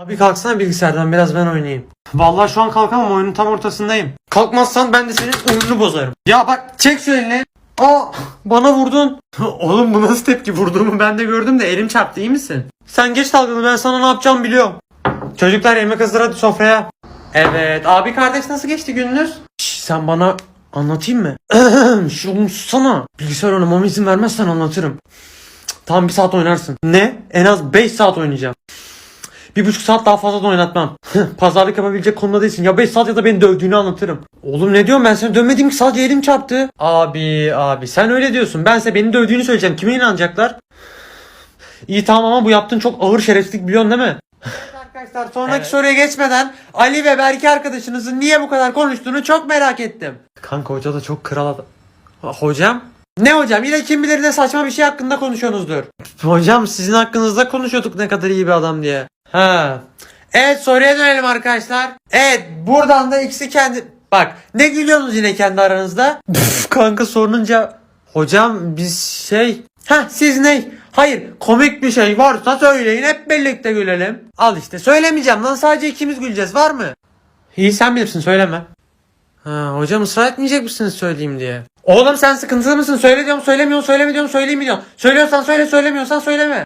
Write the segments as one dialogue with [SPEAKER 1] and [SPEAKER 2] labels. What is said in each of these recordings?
[SPEAKER 1] Abi kalksana bilgisayardan biraz ben oynayayım. Vallahi şu an kalkamam oyunun tam ortasındayım. Kalkmazsan ben de senin oyununu bozarım. Ya bak çek şu elini. Aa bana vurdun. Oğlum bu nasıl tepki vurduğumu ben de gördüm de elim çarptı iyi misin? Sen geç dalgalı ben sana ne yapacağımı biliyorum. Çocuklar yemek hazır hadi sofraya. Evet abi kardeş nasıl geçti gününüz? Şş, sen bana anlatayım mı? Şu oğlum susana. Bilgisayar oynamama izin vermezsen anlatırım. Tam bir saat oynarsın. Ne? En az 5 saat oynayacağım. Bir buçuk saat daha fazla da oynatmam. Pazarlık yapabilecek konuda değilsin. Ya 5 saat ya da beni dövdüğünü anlatırım. Oğlum ne diyorsun ben seni dövmedim ki sadece elim çarptı. Abi abi sen öyle diyorsun. Bense beni dövdüğünü söyleyeceğim. Kime inanacaklar? İyi tamam ama bu yaptığın çok ağır şerefsizlik biliyorsun değil mi? Arkadaşlar sonraki
[SPEAKER 2] Evet.
[SPEAKER 1] soruya geçmeden Ali ve Berke arkadaşınızın niye bu kadar konuştuğunu çok merak ettim. Kanka hoca da çok kral adam. Hocam? Ne hocam? Yine kim bilir ne saçma bir şey hakkında konuşuyorsunuzdur. Hocam sizin hakkınızda konuşuyorduk ne kadar iyi bir adam diye. Ha. Evet soruya dönelim arkadaşlar. Evet buradan da ikisi kendi... Bak ne gülüyorsunuz yine kendi aranızda? Püf, kanka sorununca... Hocam biz şey... Ha siz ne? Hayır komik bir şey varsa söyleyin hep birlikte gülelim. Al işte söylemeyeceğim lan sadece ikimiz güleceğiz var mı? İyi sen bilirsin söyleme. Ha, hocam ısrar etmeyecek misiniz söyleyeyim diye. Oğlum sen sıkıntılı mısın? Söyle diyorum söylemiyorsun söyleme diyorum söyleyeyim diyorum. Söylüyorsan söyle söylemiyorsan söyleme.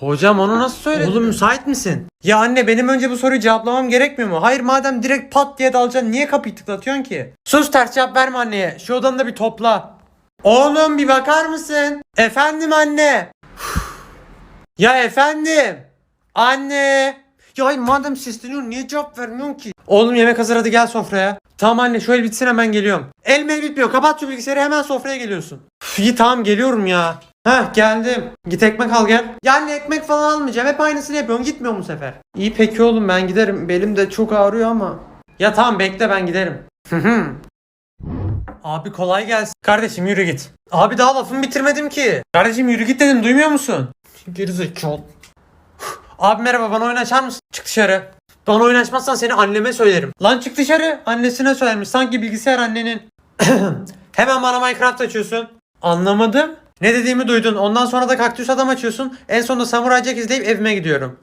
[SPEAKER 1] Hocam onu nasıl söyledin? Oğlum müsait misin? Ya anne benim önce bu soruyu cevaplamam gerekmiyor mu? Hayır madem direkt pat diye dalacaksın niye kapıyı tıklatıyorsun ki? Sus ters cevap verme anneye. Şu odanı da bir topla. Oğlum bir bakar mısın? Efendim anne. ya efendim. Anne. Ya ay madem sesleniyorsun niye cevap vermiyorsun ki? Oğlum yemek hazır hadi gel sofraya. Tamam anne şöyle bitsin hemen geliyorum. El mel bitmiyor kapat şu bilgisayarı hemen sofraya geliyorsun. Üf, tamam geliyorum ya. Heh geldim. Git ekmek al gel. Ya anne ekmek falan almayacağım. Hep aynısını yapıyorsun. Gitmiyor mu bu sefer? İyi peki oğlum ben giderim. Belim de çok ağrıyor ama. Ya tamam bekle ben giderim. Abi kolay gelsin. Kardeşim yürü git. Abi daha lafımı bitirmedim ki. Kardeşim yürü git dedim duymuyor musun? Gerizekalı. Abi merhaba bana oyun açar mısın? Çık dışarı. Bana oyun açmazsan seni anneme söylerim. Lan çık dışarı. Annesine söylemiş. Sanki bilgisayar annenin. Hemen bana Minecraft açıyorsun. Anlamadım. Ne dediğimi duydun. Ondan sonra da kaktüs adam açıyorsun. En sonunda Samurai Jack izleyip evime gidiyorum.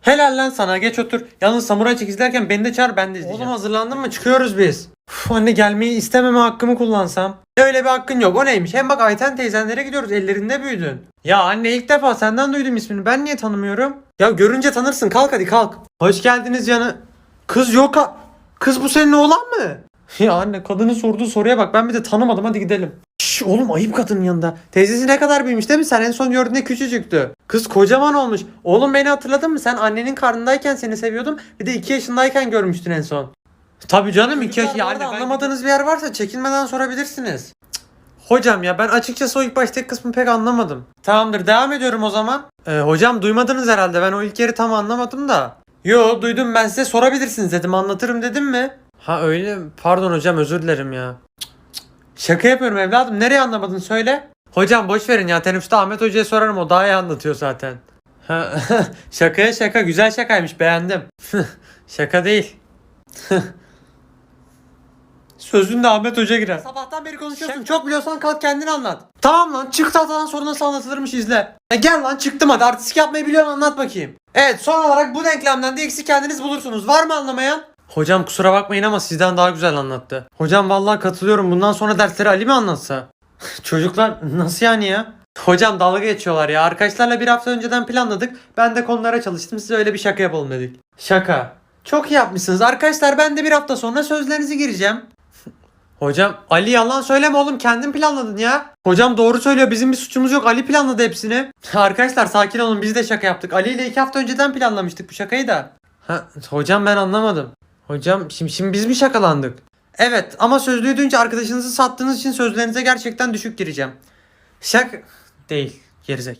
[SPEAKER 1] Helal lan sana geç otur. Yalnız Samurai Jack izlerken beni de çağır ben de izleyeceğim. Oğlum hazırlandın mı? Çıkıyoruz biz. Uf, anne gelmeyi istememe hakkımı kullansam. Öyle bir hakkın yok. O neymiş? Hem bak Ayten teyzenlere gidiyoruz. Ellerinde büyüdün. Ya anne ilk defa senden duydum ismini. Ben niye tanımıyorum? Ya görünce tanırsın. Kalk hadi kalk. Hoş geldiniz canı. Kız yok ha. Kız bu senin oğlan mı? Ya anne kadının sorduğu soruya bak. Ben bir de tanımadım. Hadi gidelim. Şş, oğlum ayıp kadının yanında. Teyzesi ne kadar büyümüş değil mi? Sen en son gördüğünde küçücüktü. Kız kocaman olmuş. Oğlum beni hatırladın mı? Sen annenin karnındayken seni seviyordum. Bir de 2 yaşındayken görmüştün en son. Tabii canım 2 yaş. Ya anne anlamadığınız bir yer varsa çekinmeden sorabilirsiniz. Cık. Hocam ya ben açıkçası o ilk baştaki kısmı pek anlamadım. Tamamdır devam ediyorum o zaman. Ee, hocam duymadınız herhalde ben o ilk yeri tam anlamadım da. Yo duydum ben size sorabilirsiniz dedim anlatırım dedim mi? Ha öyle? Pardon hocam özür dilerim ya. Cık. Şaka yapıyorum evladım nereye anlamadın söyle. Hocam boş verin ya teneffüste Ahmet Hoca'ya sorarım o daha iyi anlatıyor zaten. Şakaya şaka güzel şakaymış beğendim. şaka değil. Sözünde Ahmet Hoca girer. Sabahtan beri konuşuyorsun. Çok biliyorsan kalk kendin anlat. Tamam lan çık tahtadan sonra nasıl anlatılırmış izle. E gel lan çıktım hadi artistik yapmayı biliyorsun anlat bakayım. Evet son olarak bu denklemden de eksi kendiniz bulursunuz. Var mı anlamayan? Hocam kusura bakmayın ama sizden daha güzel anlattı. Hocam vallahi katılıyorum. Bundan sonra dersleri Ali mi anlatsa? Çocuklar nasıl yani ya? Hocam dalga geçiyorlar ya. Arkadaşlarla bir hafta önceden planladık. Ben de konulara çalıştım. Size öyle bir şaka yapalım dedik. Şaka. Çok iyi yapmışsınız. Arkadaşlar ben de bir hafta sonra sözlerinizi gireceğim. Hocam Ali yalan söyleme oğlum kendin planladın ya. Hocam doğru söylüyor bizim bir suçumuz yok Ali planladı hepsini. Arkadaşlar sakin olun biz de şaka yaptık. Ali ile iki hafta önceden planlamıştık bu şakayı da. Ha, hocam ben anlamadım. Hocam şimdi, şimdi biz mi şakalandık? Evet ama sözlüğü duyunca arkadaşınızı sattığınız için sözlerinize gerçekten düşük gireceğim. Şak değil gerizek.